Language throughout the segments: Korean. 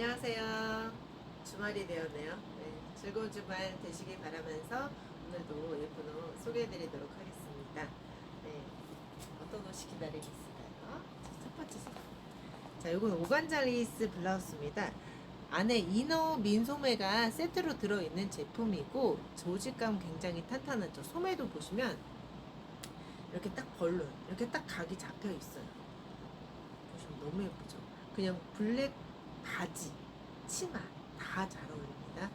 안녕하세요. 주말이 되었네요. 네, 즐거운 주말 되시길 바라면서 오늘도 예쁜 옷 소개해드리도록 하겠습니다. 네, 어떤 옷이 기다리고 있을까요? 자, 첫 번째 색깔. 자, 이건 오간자 레이스 블라우스입니다. 안에 이너 민소매가 세트로 들어있는 제품이고 조직감 굉장히 탄탄하죠. 소매도 보시면 이렇게 딱 벌룬, 이렇게 딱 각이 잡혀 있어요. 보시면 너무 예쁘죠. 그냥 블랙 바지, 치마 다 잘 어울립니다.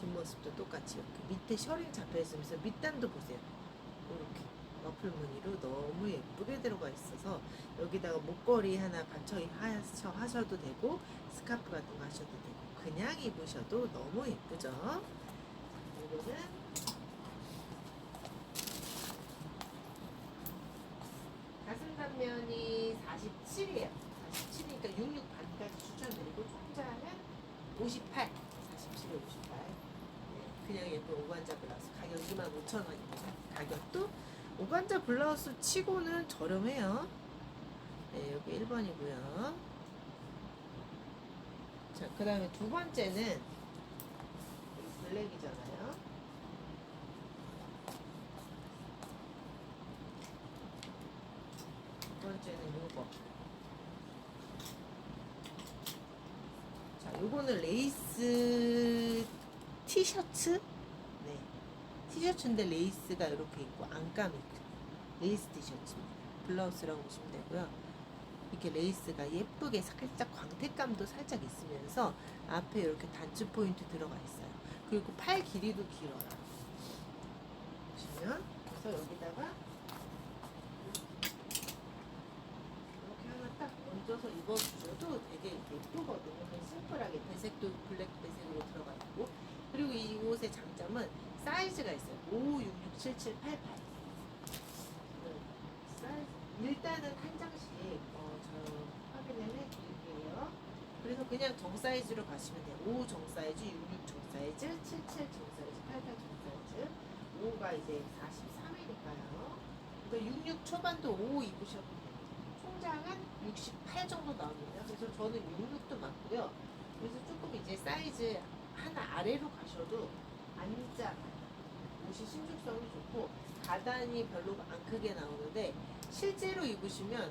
뒷모습도 똑같이 이렇게 밑에 셔링 잡혀 있으면서 밑단도 보세요. 이렇게 머플 무늬로 너무 예쁘게 들어가 있어서 여기다가 목걸이 하나 받쳐 하셔- 하셔도 되고 스카프 같은 거 하셔도 되고 그냥 입으셔도 너무 예쁘죠. 이거는 가슴 단면이 47이에요. 47이니까 66 반까지 추천드리고 총자는 58, 47에 58. 네, 그냥 예쁜 오관자 블라우스 가격 25,000원입니다. 가격도 오관자 블라우스 치고는 저렴해요. 네, 여기 1번이고요. 자, 그 다음에 두 번째는 이 블랙이잖아요. 두 번째는 요거. 자, 요거는 레이스 티셔츠? 네. 티셔츠인데 레이스가 이렇게 있고 안감이 있고 레이스 티셔츠입니다. 블라우스라고 보시면 되고요. 이렇게 레이스가 예쁘게 살짝 광택감도 살짝 있으면서 앞에 이렇게 단추 포인트 들어가 있어요. 그리고 팔 길이도 길어요. 보시면 그래서 여기다가 이렇게 하나 딱 얹어서 입어주셔도 되게 예쁘거든요. 심플하게 배색도 블랙 배색으로 들어가 있고 그리고 이 옷의 장점은 사이즈가 있어요. 5, 6, 6, 7, 7, 8, 8. 사이즈. 일단은 한 장씩 어, 저 확인을 해드릴게요. 그래서 그냥 정 사이즈로 가시면 돼요. 5 정 사이즈, 6, 6 정 사이즈, 7, 7 정 사이즈, 8, 8정 사이즈. 5가 이제 43이니까요. 그러니까 6, 6 초반도 5 입으셔도 돼요. 총장은 68 정도 나옵니다. 그래서 저는 66도 맞고요. 그래서 조금 이제 사이즈 하나 아래로 가셔도 안 작아요. 옷이 신축성이 좋고 가단이 별로 안 크게 나오는데 실제로 입으시면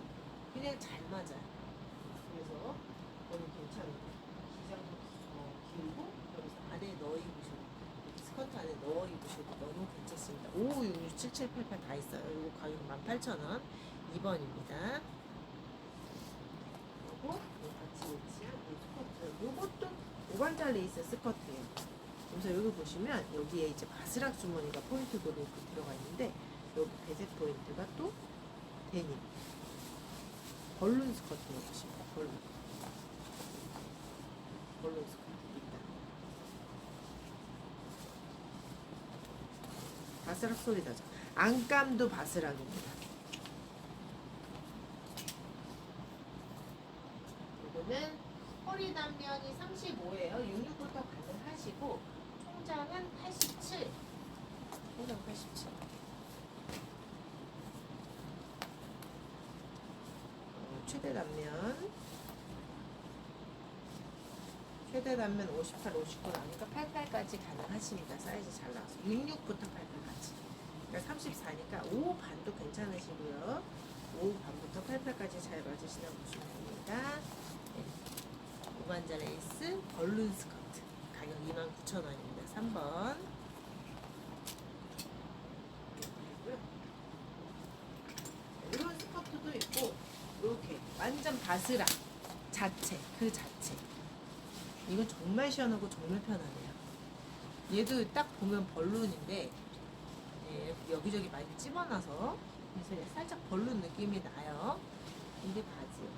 그냥 잘 맞아요. 그래서 너무 괜찮아요. 기장도 어, 길고 여기서 안에 넣어 입으셔도 스커트 안에 넣어 입으셔도 너무 괜찮습니다. 5, 6, 6, 7, 7, 8, 8 다 있어요. 이거 가격 18,000원. 2번입니다. 그리고 이 같이 위치한 이 스커트. 요것도 오관자 레이스 스커트예요. 그래서 여기 보시면 여기에 이제 바스락 주머니가 포인트로 이렇게 들어가 있는데 여기 배색 포인트가 또 데님. 벌룬 스커트로 보시면 벌룬. 벌룬 스커트 있다. 바스락 소리 나죠? 안감도 바스락입니다 187. 어, 최대 단면. 최대 단면 58, 59 나니까 88까지 가능하십니다. 사이즈 잘 나와서. 66부터 88까지. 그러니까 34니까 5 반도 괜찮으시고요. 5 반부터 88까지 잘 맞으시다 보시면 됩니다. 네. 오만자 레이스 벌룬 스커트. 가격 29,000원입니다. 3번. 완전 바스락 자체 그 자체. 이건 정말 시원하고 정말 편하네요. 얘도 딱 보면 벌룬인데 예, 여기저기 많이 찝어놔서 그래서 살짝 벌룬 느낌이 나요. 이게 바지요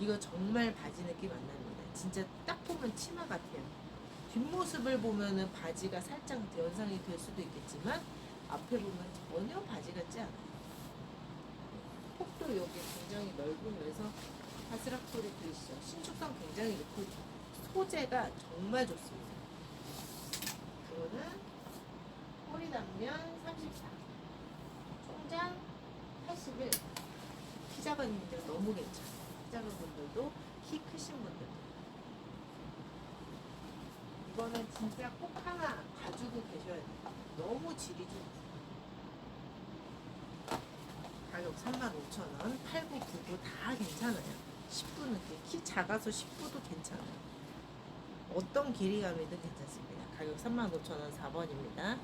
이거 정말 바지 느낌 안 납니다. 진짜 딱 보면 치마 같아요. 뒷모습을 보면은 바지가 살짝 연상이 될 수도 있겠지만 앞에 보면 전혀 바지 같지 않아요 폭도 여기 굉장히 넓으면서 바스락 소리 들으시죠? 신축성 굉장히 좋고 소재가 정말 좋습니다. 이거는 허리 단면 34, 총장 81. 키 작은 분들 너무 괜찮아요. 키 작은 분들도 키 크신 분들도 이거는 진짜 꼭 하나 가지고 계셔야 돼요. 너무 질이 좋 가격 35,000원, 8, 9, 9, 9 다 괜찮아요. 10부는 키 작아서 10부도 괜찮아요. 어떤 길이감이든 괜찮습니다. 가격 35,000원 4번입니다.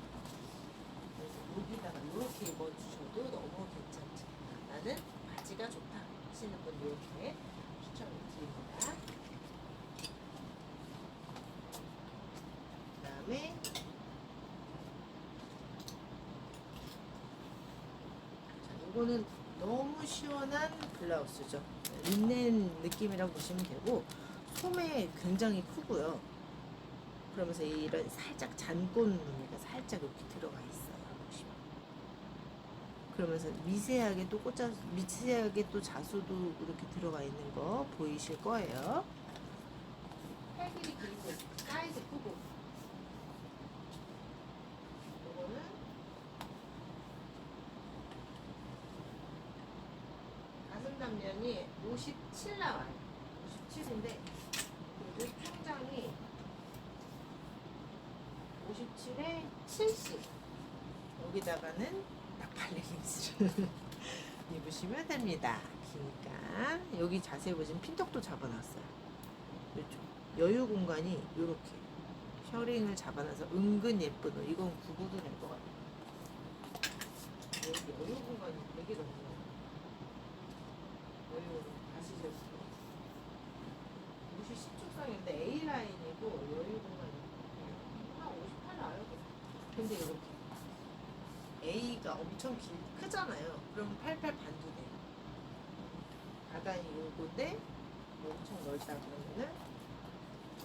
그래서 여기다가 이렇게 입어주셔도 너무 괜찮지. 나는 바지가 좋다 하시는 분 이렇게 추천을 드립니다. 그 다음에 자, 이거는 너무 시원한 블라우스죠. 린넨 느낌이라고 보시면 되고 소매 굉장히 크고요. 그러면서 이런 살짝 잔꽃 무늬가 살짝 이렇게 들어가 있어요. 보시면. 그러면서 미세하게 또 꽂아 미세하게 또 자수도 이렇게 들어가 있는 거 보이실 거예요. 팔 길이 길고 사이즈 크고. 이거는 가슴 단면이 57 나와요. 57인데 그리고 총장이 57에 70 여기다가는 나팔 레깅스를 입으시면 됩니다. 기니까 여기 자세히 보시면 핀턱도 잡아놨어요. 이쪽 여유 공간이 이렇게 셔링을 잡아놔서 은근 예쁜 옷. 이건 구구도 될 것 같아요. 여기 여유 공간이 되게 넓어요. 여유 가시죠. 옷이 시축성인데 A 라인이고 여유 공간이 한58 나요. 근데 이렇게 A가 엄청 길 크잖아요. 그럼 88 반도 돼요. 바단이 요건데 엄청 넓다 그러면은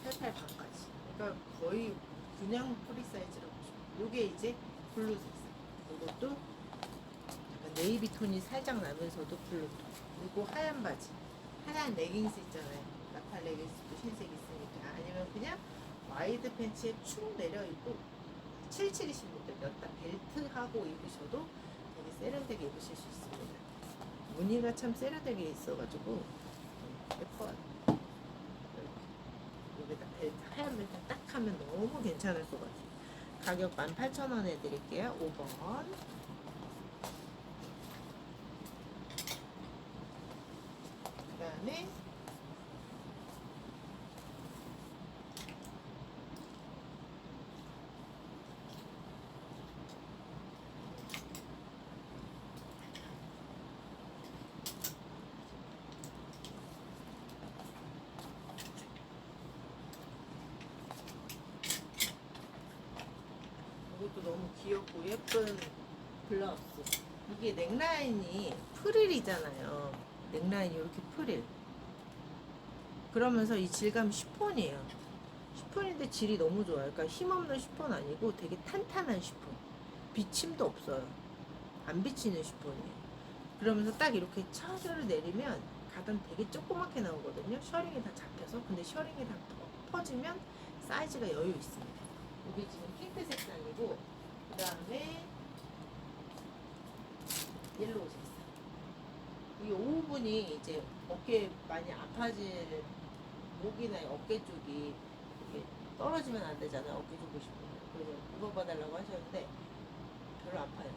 88 반까지. 그러니까 거의 그냥 프리 사이즈라고 보시면. 요게 이제 블루 색상. 이것도 약간 네이비 톤이 살짝 나면서도 블루 톤. 그리고 하얀 바지. 하얀 레깅스 있잖아요. 나팔 레깅스도 흰색 있으니 까. 아니면 그냥 와이드 팬츠에 축 내려 입고 77이신 분들 몇다 벨트하고 입으셔도 되게 세련되게 입으실 수 있습니다. 무늬가 참 세련되게 있어가지고 음, 예뻐요. 여기다 벨트, 하얀 벨트 딱 하면 너무 괜찮을 것 같아요. 가격 18,000원에 드릴게요. 5번. 그 다음에 이것도 너무 귀엽고 예쁜 블라우스. 이게 넥라인이 프릴이잖아요. 넥라인이 이렇게 프릴. 그러면서 이 질감이 쉬폰이에요. 쉬폰인데 질이 너무 좋아요. 그러니까 힘없는 쉬폰 아니고 되게 탄탄한 쉬폰. 비침도 없어요. 안 비치는 쉬폰이에요. 그러면서 딱 이렇게 차를 내리면 가단 되게 조그맣게 나오거든요. 셔링이 다 잡혀서. 근데 셔링이 다 퍼- 퍼지면 사이즈가 여유 있습니다. 이게 지금 핑크 색상이고 그 다음에 옐로우 색상. 이 오후분이 이제 어깨 많이 아파질 목이나 어깨 쪽이 이렇게 떨어지면 안 되잖아요. 어깨 좀 보시면 그래서 입어봐달라고 하셨는데 별로 아파요.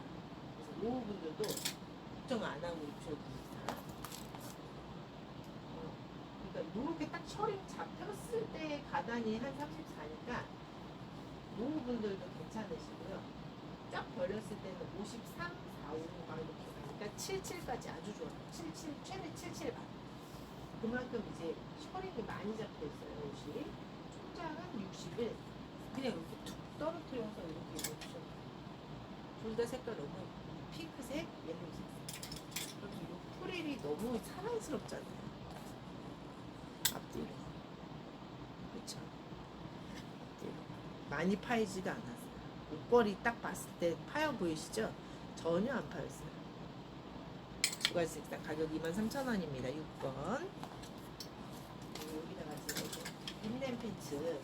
그래서 오후분들도 걱정 안 하고 입으셔도 됩니다. 어, 그러니까 이렇게 딱 셔링 잡혔을 때 가단이 한 34니까 노후분들도 괜찮으시고요. 쫙 벌렸을 때는 53, 4, 5, 막 이렇게 가니까 77까지 아주 좋아요. 77, 최대 77 반. 그만큼 이제 셔링이 많이 잡혀 있어요, 옷이. 총장은 61. 그냥 이렇게 툭 떨어뜨려서 이렇게 입어주셔도 둘다 색깔 너무. 핑크색, 옐로우색. 그리고 이 프릴이 너무 사랑스럽잖아요. 앞뒤로. 그쵸? 앞뒤로. 많이 파이지가 않았어요. 옷걸이 딱 봤을 때 파여 보이시죠? 전혀 안 파였어요. 두 가지 색상 가격 23,000원입니다. 6번. 여기다가 지금 린넨 팬츠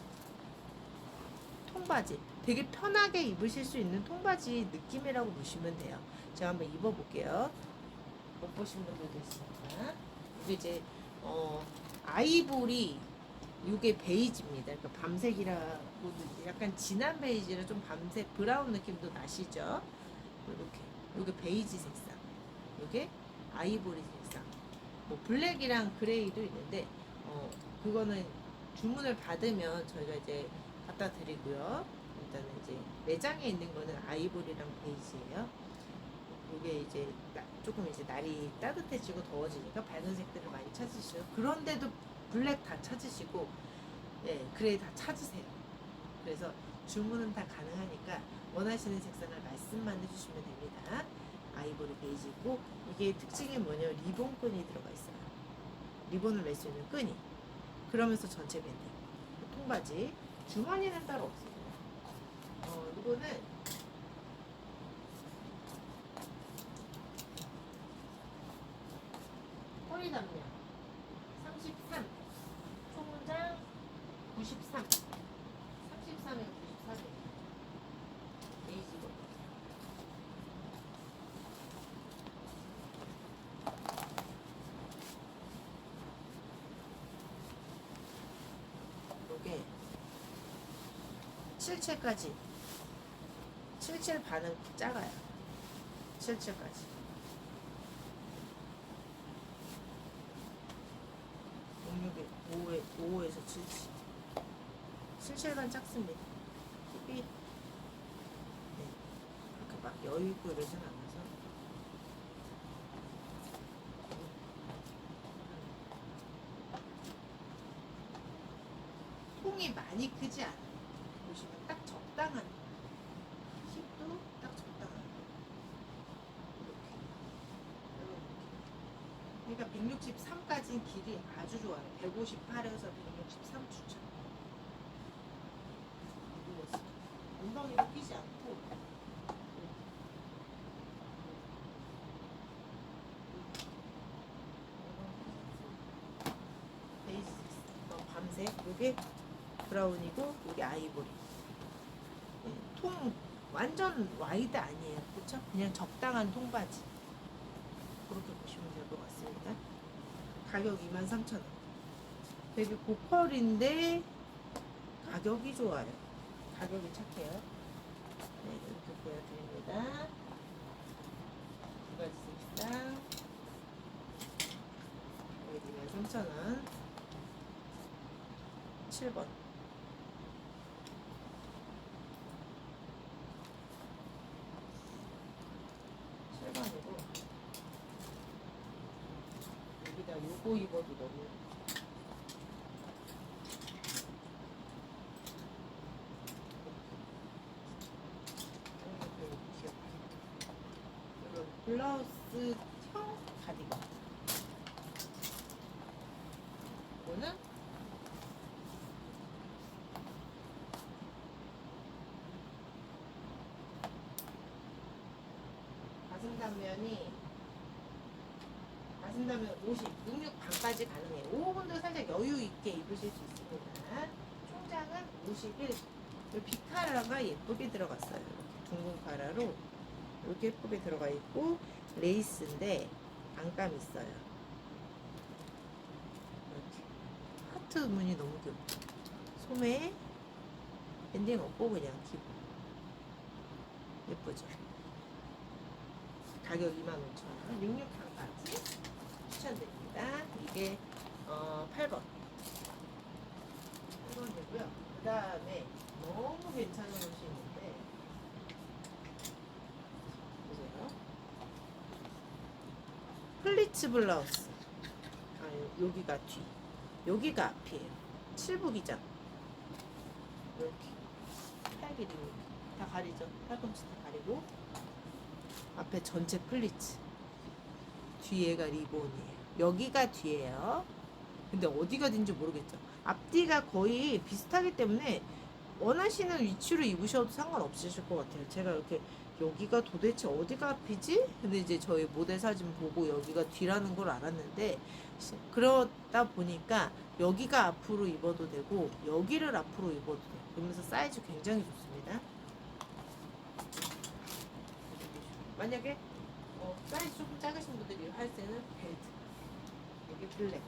통바지 되게 편하게 입으실 수 있는 통바지 느낌이라고 보시면 돼요. 제가 한번 입어볼게요. 못 보신 분들도 있으니까 이게 이제 어 아이보리 이게 베이지입니다. 그러니까 밤색이라고 약간 진한 베이지라 좀 밤색 브라운 느낌도 나시죠? 이렇게 이게 베이지 색상, 이게 아이보리 색상. 뭐 블랙이랑 그레이도 있는데 어 그거는 주문을 받으면 저희가 이제 갖다 드리고요. 일단은 이제 매장에 있는 거는 아이보리랑 베이지예요. 이게 이제 나- 조금 이제 날이 따뜻해지고 더워지니까 밝은 색들을 많이 찾으시죠. 그런데도 블랙 다 찾으시고, 네, 그레이 다 찾으세요. 그래서 주문은 다 가능하니까 원하시는 색상을 말씀만 해주시면 됩니다. 아이보리 베이지고 이게 특징이 뭐냐면 리본 끈이 들어가 있어요. 리본을 낼 수 있는 끈이. 그러면서 전체 밴딩. 통바지. 주머니는 따로 없어요. 어, 이거는 허리 담력 33 총장 93 33에 94에 베이지고 요게 77까지. 77 반은 작아요. 77까지. 06에 5에 5에서 77 77간 작습니다. 힙이 네. 그렇게 막 여유 있고 이러진 않아서 통이 많이 크지 않아요 보시면 딱 적당한 힙도 딱 적당한 이렇게. 느낌. 그러니까 163까지는 길이 아주 좋아요. 158에서 163 추천. 이거 엉덩이가 끼지 않고. 베이스 어, 밤색 요게 브라운이고 요게 아이보리. 네, 통 완전 와이드 아니에요. 그쵸? 그냥 적당한 통바지. 그렇게 보시면 될 것 같습니다. 가격 23,000원. 되게 고퀄인데 가격이 좋아요. 가격이 착해요. 네 이렇게 보여드립니다. 색상. 여기 23,000원. 7번 칠번이고 요거 입어도 너무 블라우스 형 가디건. 이거는 가슴 단면이 단면 50, 66 반까지 가능해요. 5분도 살짝 여유 있게 입으실 수 있습니다. 총장은 51. 이 비카라가 예쁘게 들어갔어요. 이렇게 둥근 카라로 이렇게 예쁘게 들어가 있고 레이스인데 안감 있어요. 이렇게 하트 무늬 너무 귀엽죠. 소매 밴딩 없고 그냥 기본 예쁘죠. 가격 25,000원 66칸까지 추천드립니다. 이게 어, 8번. 8번이고요. 그 다음에 너무 괜찮은 옷이 있는데 보세요. 플리츠 블라우스. 아, 요- 여기가 뒤. 여기가 앞이에요. 칠북이죠? 이렇게 팔 길이 다 가리죠? 팔꿈치 다 가리고. 앞에 전체 플리츠 뒤에가 리본이에요 여기가 뒤에요. 근데 어디가 딘지 모르겠죠. 앞뒤가 거의 비슷하기 때문에 원하시는 위치로 입으셔도 상관없으실 것 같아요. 제가 이렇게 여기가 도대체 어디가 앞이지? 근데 이제 저희 모델 사진 보고 여기가 뒤라는 걸 알았는데 시- 그러다 보니까 여기가 앞으로 입어도 되고 여기를 앞으로 입어도 돼요. 그러면서 사이즈 굉장히 좋습니다. 만약에 어, 사이즈 조금 작으신 분들이 할 때는 베트, 이게 블랙.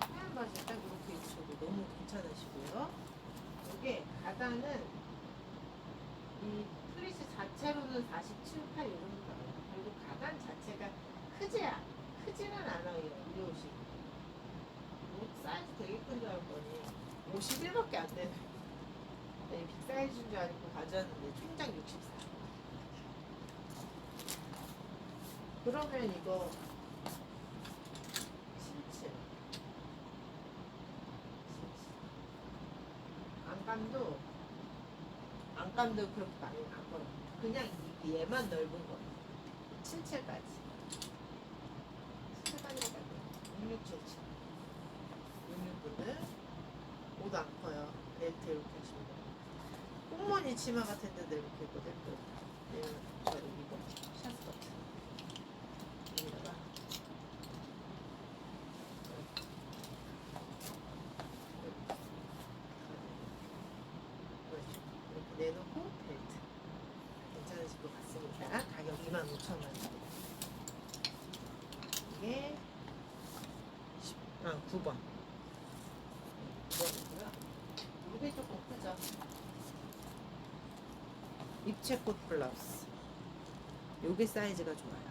하얀 바지 딱 이렇게 입으셔도 너무 괜찮으시고요. 이게 가다는 이 프리스 자체로는 47, 8 이런 거예요. 그리고 가단 자체가 크지, 크지는 않아요. 51밖에 안 되네. 네, 빅사이즈인 줄 알고 가져왔는데 총장 64. 그러면 이거 77. 77. 안감도 안감도 그렇게 많이 안 걸어. 그냥 이, 얘만 넓은 거. 77까지. 77까지 가 6677. 벨트 이렇게 하시면 돼요. 꽁무니 치마 같은 데도 이렇게 입고 벨트. 얘는 저를 입어. 샷 같은. 여기다가 이렇게 내놓고 벨트 괜찮으실 것 같습니다. 가격 25,000원 이게 10, 아 9번 9번이고요. 이게 조금 크죠? 입체꽃 블라우스 요게 사이즈가 좋아요.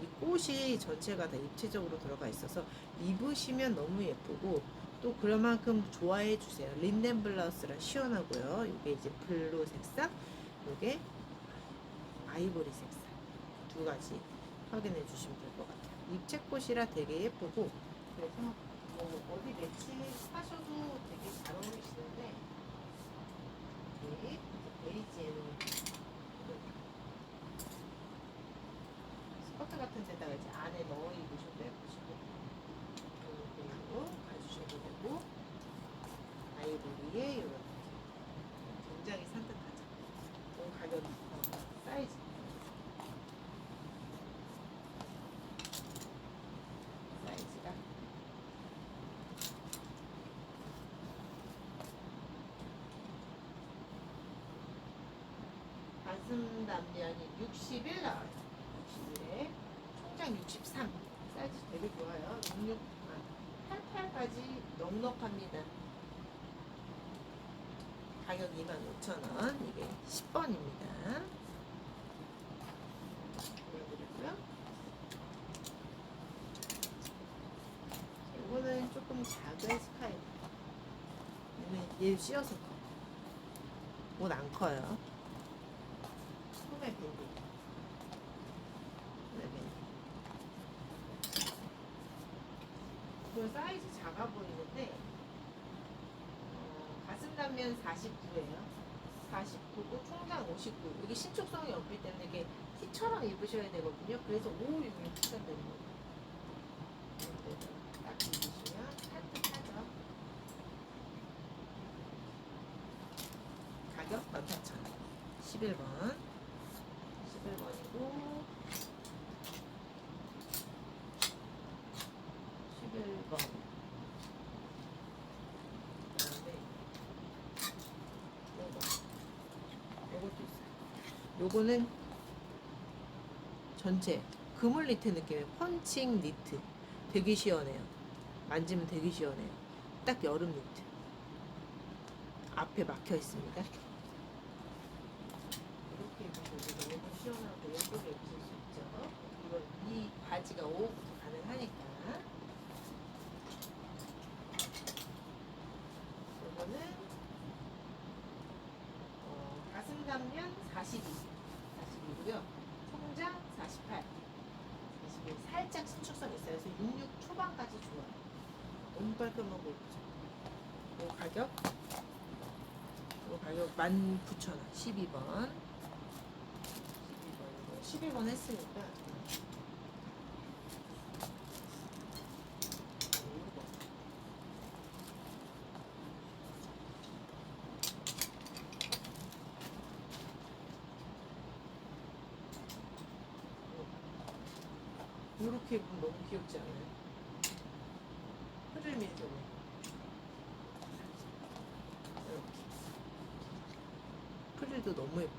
이 꽃이 전체가 다 입체적으로 들어가 있어서 입으시면 너무 예쁘고 또 그만큼 좋아해 주세요. 린넨 블라우스라 시원하고요. 이게 이제 블루 색상, 이게 아이보리 색상 두 가지 확인해 주시면 될 것 같아요. 입체꽃이라 되게 예쁘고 그래서 뭐 어디 매치하셔도 되게 잘 어울리시는데 이게 베이지에는 스커트 같은 데다가 이제 안에 넣어 입으셔도 예쁘시고 그리고 가주셔도 되고 아이보리에 이런 굉장히 산뜻하죠. 그 가격이 어, 사이즈 사이즈가 가슴 단면이 61 나와요. 61에 총장 63 사이즈 되게 좋아요. 66 아, 88까지 넉넉합니다. 가격 25,000원 이게 10번입니다. 보여드리고요. 이거는 조금 작은 스카이. 얘 씌어서 커. 옷 안 커요. 소매 밴드. 소매 밴드. 그 사이즈 작아 보이는데 어, 가슴 단면 49예요. 49고 총장 59. 이게 신축성이 없기 때문에 이게 티처럼 입으셔야 되거든요. 그래서 5, 6이 추천드리는 거예요. 딱 입으시면 산뜻하죠. 가격 14,000원. 11번. 11번이고 11번. 그다음에 요거. 요것도 있어 요. 요거는 전체 그물 니트 느낌의 펀칭 니트. 되게 시원해요. 만지면 되게 시원해요. 딱 여름 니트. 앞에 막혀 있습니다. 이렇게 입으셔도 너무 시원하고 예쁘게 입으실 수 있죠. 이거 이 바지가 5호부터 가능하니까. 이거는 어, 가슴 단면 42, 42고요. 총장 48, 42. 살짝 신축성 있어요. 그래서 66 초반까지 좋아요. 너무 깔끔하고 예쁘죠. 이 가격 이 가격 19,000원 12번 12번 12번 했으니까 이거. 이렇게 입으면 너무 귀엽지 않아요? 흐를 밀도 이렇게 프릴도 너무 예뻐.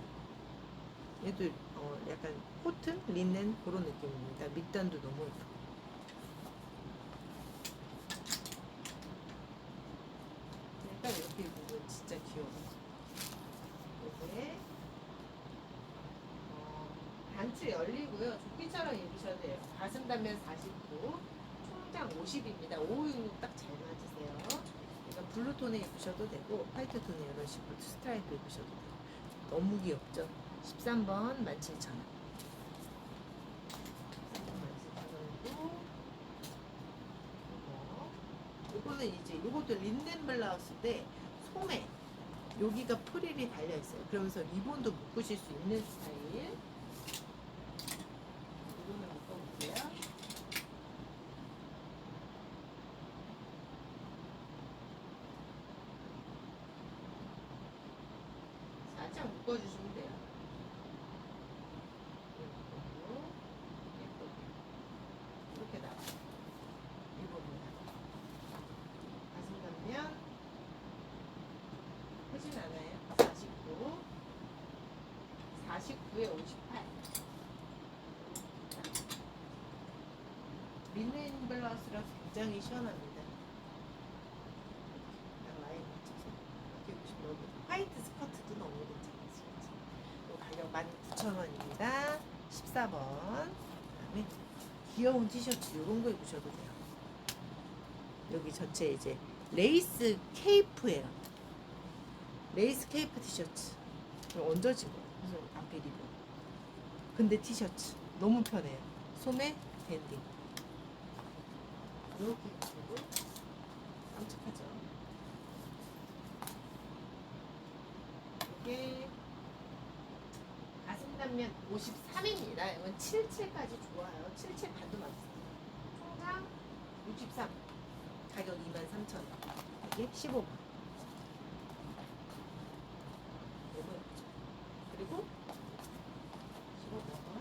얘도 어, 약간 코튼, 린넨 그런 느낌입니다. 밑단도 너무 예뻐. 일단 이렇게 입으면 진짜 귀여워. 이게 어, 단추 열리고요. 조끼처럼 입으셔도 돼요. 가슴 단면 49, 총장 50입니다. 566 딱 잘 맞으세요. 그러니까 블루 톤에 입으셔도 되고 화이트 톤에 이런 식으로 스트라이프 입으셔도 돼요. 너무 귀엽죠? 13번 17,000원. 17,000원이고 이거 이거는 이제 이것도 린넨 블라우스인데 소매 여기가 프릴이 달려 있어요. 그러면서 리본도 묶으실 수 있는 스타일. 리본을 묶어볼게요. 살짝 묶어주시면 돼요. 이렇게 나와. 리본입니다. 가슴 단면 크진 않아요. 49, 49에 58. 린넨 블라우스라서 굉장히 시원합니다. 그냥 라인 맞춰서 이렇게 보시면 너무 화이트 스커트도 너무 괜찮아요. 가격 19,000원입니다. 14번. 그다음에 귀여운 티셔츠 이런 거 입으셔도 돼요. 여기 전체 이제 레이스 케이프예요. 레이스 케이프 티셔츠. 거예요. 그래서 앞에 리본. 근데 티셔츠 너무 편해요. 소매 밴딩. 이렇게 입고 깜찍하죠. 이게 단면 53입니다. 이건 77까지 좋아요. 77 반도 맞습니다. 총장 63. 가격 23,000원. 이게 15번. 너무? 그리고 15번.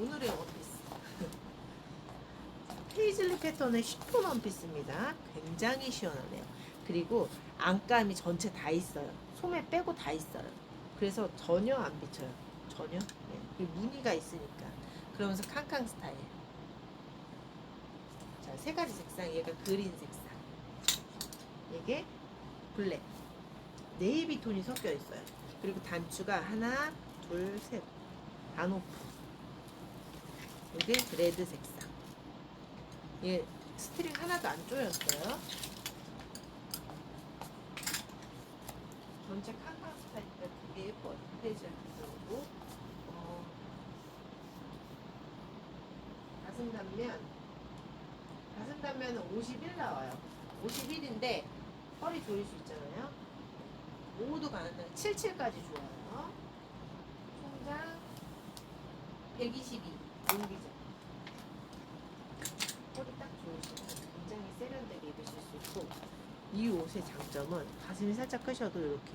오늘의 원피스. 페이즐리 패턴의 쉬폰 원피스입니다. 굉장히 시원하네요. 그리고 안감이 전체 다 있어요. 소매 빼고 다 있어요. 그래서 전혀 안 비쳐요. 전혀. 네. 무늬가 있으니까. 그러면서 캉캉 스타일. 자, 세 가지 색상. 얘가 그린 색상. 이게 블랙. 네이비 톤이 섞여 있어요. 그리고 단추가 하나, 둘, 셋. 단오프. 이게 레드 색상. 얘 스트링 하나도 안 조였어요. 전체 칸칸 스타일이니까 되게 예뻐요. 페이지 들어오고 어, 가슴 단면 가슴 단면은 51 나와요. 51인데 허리 조일 수 있잖아요. 모두 가능한 77까지 좋아요. 총장 122 용기죠. 허리 딱 좋으시면 굉장히 세련되게 입으실 수 있고 이 옷의 장점은 가슴이 살짝 크셔도 이렇게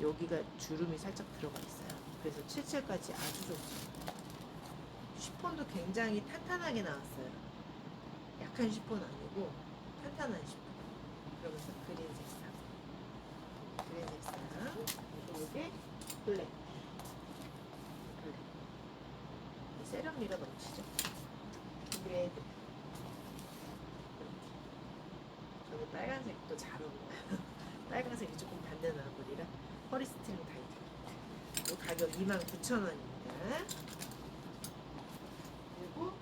여기가 주름이 살짝 들어가 있어요. 그래서 77까지 아주 좋습니다. 쉬폰도 굉장히 탄탄하게 나왔어요. 약한 쉬폰 아니고 탄탄한 쉬폰. 그러면서 그린 색상. 그린 색상. 그리고 이게 블랙. 블랙. 세련미가 넘치죠. 레드. 저는 빨간색도 잘 어울려요. 빨간색이 조금 반대나 버리라 허리 스트링 타이트. 이 가격 29,000원입니다. 그리고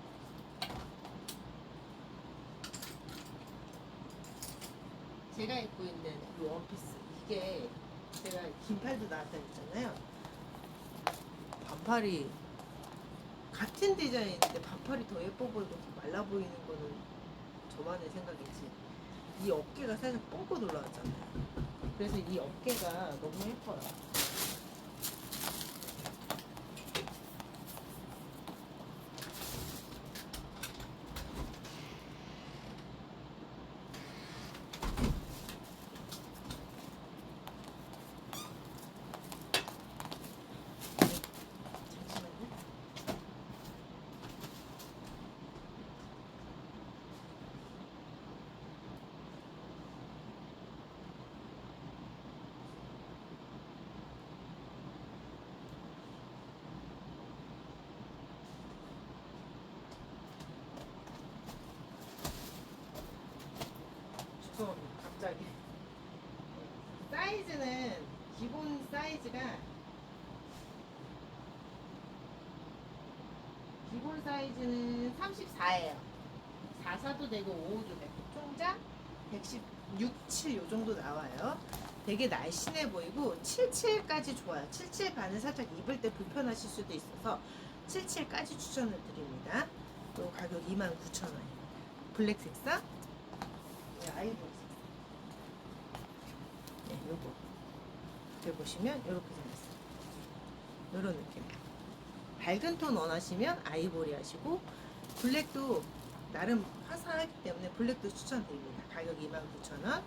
제가 입고 있는 이 원피스 이게 제가 긴팔도 나왔다 했잖아요. 반팔이 같은 디자인인데 반팔이 더 예뻐 보이고 더 말라 보이는 거는 저만의 생각이지. 이 어깨가 살짝 뻥긋 올라왔잖아요. 그래서 이 어깨가 너무 예뻐요. 사이즈는 기본 사이즈가 기본 사이즈는 34예요. 44도 되고 55도 되고 총장 116, 7 요 정도 나와요. 되게 날씬해 보이고 77까지 좋아요. 77 반은 살짝 입을 때 불편하실 수도 있어서 77까지 추천을 드립니다. 또 가격 29,000원. 블랙 색상. 네, 아이보리 색상. 네, 요거. 여기 보시면 이렇게 생겼어요. 요런 느낌. 밝은 톤 원하시면 아이보리 하시고 블랙도 나름 화사하기 때문에 블랙도 추천드립니다. 가격 29,000원.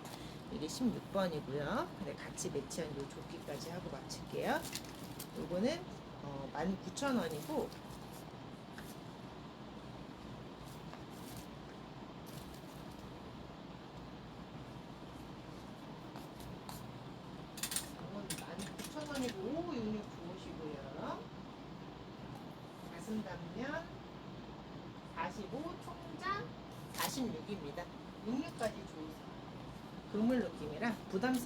이게 16번이고요. 그래 같이 매치한 요 조끼까지 하고 마칠게요. 요거는 어, 19,000원이고 이건 19,000원이고 오 육육 좋으시고요. 가슴 단면 45 총장 46입니다. 66까지 좋으세요. 그물 느낌이라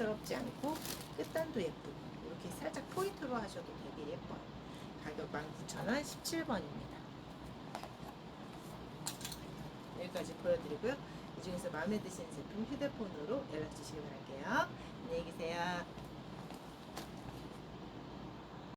부담스럽지 않고 끝단도 예쁘고 이렇게 살짝 포인트로 하셔도 되게 예뻐요. 가격 19,000원 17번입니다. 여기까지 보여드리고요. 이 중에서 마음에 드시는 제품 휴대폰으로 연락 주시기 바랄게요. 안녕히 계세요.